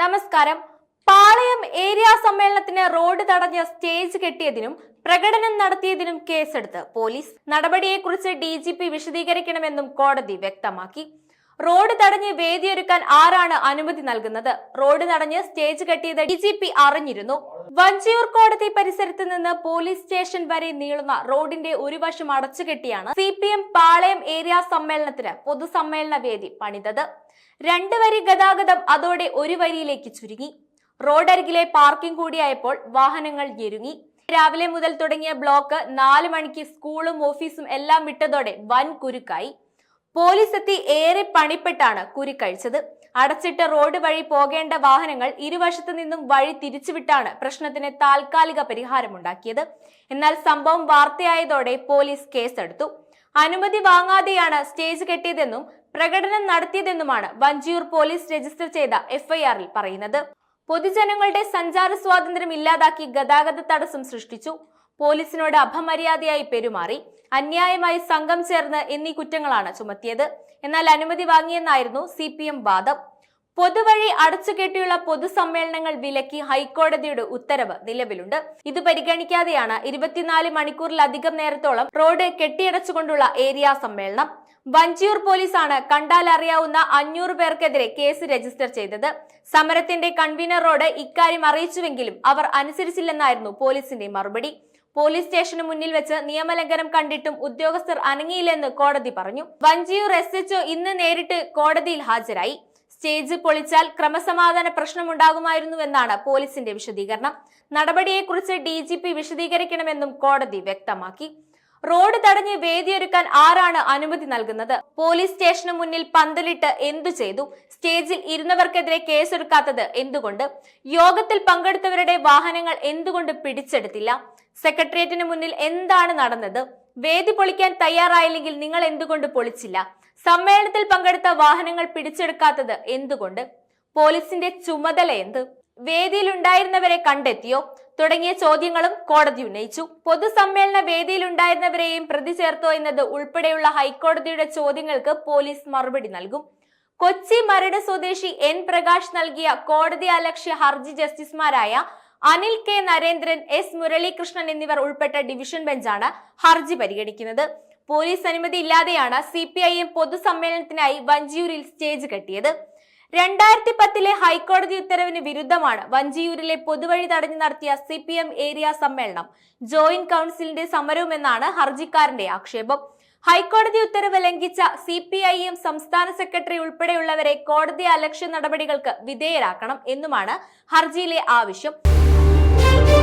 നമസ്കാരം. പാളയം ഏരിയ സമ്മേളനത്തിന് റോഡ് തടഞ്ഞ സ്റ്റേജ് കെട്ടിയതിനും പ്രകടനം നടത്തിയതിനും കേസെടുത്ത് പോലീസ് നടപടിയെക്കുറിച്ച് ഡി ജി പി വിശദീകരിക്കണമെന്നും കോടതി വ്യക്തമാക്കി. റോഡ് തടഞ്ഞ് വേദിയൊരുക്കാൻ ആരാണ് അനുമതി നൽകുന്നത്? റോഡ് തടഞ്ഞ് സ്റ്റേജ് കെട്ടിയത് ഡി ജി പി അറിഞ്ഞിരുന്നു. വഞ്ചിയൂർ കോടതി പരിസരത്ത് നിന്ന് പോലീസ് സ്റ്റേഷൻ വരെ നീളുന്ന റോഡിന്റെ ഒരു വശം അടച്ചുകെട്ടിയാണ് C P M Palayam area സമ്മേളനത്തിന് പൊതുസമ്മേളന വേദി പണിതത്. രണ്ട് വരി ഗതാഗതം അതോടെ ഒരു വരിയിലേക്ക് ചുരുങ്ങി. റോഡരികിലെ പാർക്കിംഗ് കൂടിയായപ്പോൾ വാഹനങ്ങൾ ഞെരുങ്ങി. രാവിലെ മുതൽ തുടങ്ങിയ ബ്ലോക്ക് നാല് മണിക്ക് സ്കൂളും ഓഫീസും എല്ലാം വിട്ടതോടെ വൻ കുരുക്കായി. പോലീസ് എത്തി ഏറെ പണിപ്പെട്ടാണ് കുരുക്കഴിച്ചത് അടച്ചിട്ട റോഡ് വഴി പോകേണ്ട വാഹനങ്ങൾ ഇരുവശത്തു നിന്നും വഴി തിരിച്ചുവിട്ടാണ് പ്രശ്നത്തിന് താൽക്കാലിക പരിഹാരമുണ്ടാക്കിയത്. എന്നാൽ സംഭവം വാർത്തയായതോടെ പോലീസ് കേസെടുത്തു. അനുമതി വാങ്ങാതെയാണ് സ്റ്റേജ് കെട്ടിയതെന്നും പ്രകടനം നടത്തിയതെന്നുമാണ് വഞ്ചിയൂർ പോലീസ് രജിസ്റ്റർ ചെയ്ത എഫ്ഐആറിൽ പറയുന്നത്. പൊതുജനങ്ങളുടെ സഞ്ചാര സ്വാതന്ത്ര്യം ഇല്ലാതാക്കി ഗതാഗത തടസ്സം സൃഷ്ടിച്ചു. പോലീസിനോട് അപമര്യാദയായി പെരുമാറി. അന്യായമായി സംഘം ചേർന്ന് എന്നീ കുറ്റങ്ങളാണ് ചുമത്തിയത്. എന്നാൽ അനുമതി വാങ്ങിയെന്നായിരുന്നു സി പി എം വാദം. പൊതുവഴി അടച്ചുകെട്ടിയുള്ള പൊതുസമ്മേളനങ്ങൾ വിലക്കി ഹൈക്കോടതിയുടെ ഉത്തരവ് നിലവിലുണ്ട്. ഇത് പരിഗണിക്കാതെയാണ് ഇരുപത്തിനാല് മണിക്കൂറിലധികം നേരത്തോളം റോഡ് കെട്ടിയടച്ചുകൊണ്ടുള്ള ഏരിയ സമ്മേളനം. വഞ്ചിയൂർ പോലീസാണ് കണ്ടാൽ അറിയാവുന്ന അഞ്ഞൂറ് പേർക്കെതിരെ കേസ് രജിസ്റ്റർ ചെയ്തത്. സമരത്തിന്റെ കൺവീനറോട് ഇക്കാര്യം അറിയിച്ചുവെങ്കിലും അവർ അനുസരിച്ചില്ലെന്നായിരുന്നു പോലീസിന്റെ മറുപടി. പോലീസ് സ്റ്റേഷന് മുന്നിൽ വെച്ച് നിയമലംഘനം കണ്ടിട്ടും ഉദ്യോഗസ്ഥർ അനങ്ങിയില്ലെന്ന് കോടതി പറഞ്ഞു. വഞ്ചിയൂർ എസ് എച്ച്ഒ ഇന്ന് നേരിട്ട് കോടതിയിൽ ഹാജരായി. സ്റ്റേജ് പൊളിച്ചാൽ ക്രമസമാധാന പ്രശ്നമുണ്ടാകുമായിരുന്നുവെന്നാണ് പോലീസിന്റെ വിശദീകരണം. നടപടിയെക്കുറിച്ച് ഡി ജി പി വിശദീകരിക്കണമെന്നും കോടതി വ്യക്തമാക്കി. റോഡ് തടഞ്ഞ് വേദിയൊരുക്കാൻ ആരാണ് അനുമതി നൽകുന്നത്? പോലീസ് സ്റ്റേഷന് മുന്നിൽ പന്തലിട്ട് എന്തു ചെയ്തു? സ്റ്റേജിൽ ഇരുന്നവർക്കെതിരെ കേസെടുക്കാത്തത് എന്തുകൊണ്ട്? യോഗത്തിൽ പങ്കെടുത്തവരുടെ വാഹനങ്ങൾ എന്തുകൊണ്ട് പിടിച്ചെടുത്തില്ല? സെക്രട്ടേറിയറ്റിന് മുന്നിൽ എന്താണ് നടന്നത്? വേദി പൊളിക്കാൻ തയ്യാറായില്ലെങ്കിൽ നിങ്ങൾ എന്തുകൊണ്ട് പൊളിച്ചില്ല? സമ്മേളനത്തിൽ പങ്കെടുത്ത വാഹനങ്ങൾ പിടിച്ചെടുക്കാത്തത് എന്തുകൊണ്ട്? പോലീസിന്റെ ചുമതല എന്ത്? വേദിയിലുണ്ടായിരുന്നവരെ കണ്ടെത്തിയോ? തുടങ്ങിയ ചോദ്യങ്ങളും കോടതി ഉന്നയിച്ചു. പൊതുസമ്മേളന വേദിയിലുണ്ടായിരുന്നവരെയും പ്രതി ചേർത്തോ എന്നത് ഉൾപ്പെടെയുള്ള ഹൈക്കോടതിയുടെ ചോദ്യങ്ങൾക്ക് പോലീസ് മറുപടി നൽകും. കൊച്ചി മരട് സ്വദേശി എൻ പ്രകാശ് നൽകിയ കോടതി അലക്ഷ്യ ഹർജി ജസ്റ്റിസുമാരായ അനിൽ കെ നരേന്ദ്രൻ എസ് മുരളീകൃഷ്ണൻ എന്നിവർ ഉൾപ്പെട്ട ഡിവിഷൻ ബെഞ്ചാണ് ഹർജി പരിഗണിക്കുന്നത്. പോലീസ് അനുമതി ഇല്ലാതെയാണ് സി പി ഐ എം പൊതുസമ്മേളനത്തിനായി വഞ്ചിയൂരിൽ സ്റ്റേജ് കെട്ടിയത്. രണ്ടായിരത്തി പത്തിലെ ഹൈക്കോടതി ഉത്തരവിന് വിരുദ്ധമാണ് വഞ്ചിയൂരിലെ പൊതുവഴി തടഞ്ഞു നടത്തിയ സി പി എം ഏരിയ സമ്മേളനം. ജോയിന്റ് കൗൺസിലിന്റെ സമരവുമെന്നാണ് ഹർജിക്കാരന്റെ ആക്ഷേപം. ഹൈക്കോടതി ഉത്തരവ് ലംഘിച്ച സി പി ഐ എം സംസ്ഥാന സെക്രട്ടറി ഉൾപ്പെടെയുള്ളവരെ കോടതി അലക്ഷ്യ നടപടികൾക്ക് വിധേയരാക്കണം എന്നുമാണ് ഹർജിയിലെ ആവശ്യം. Thank you.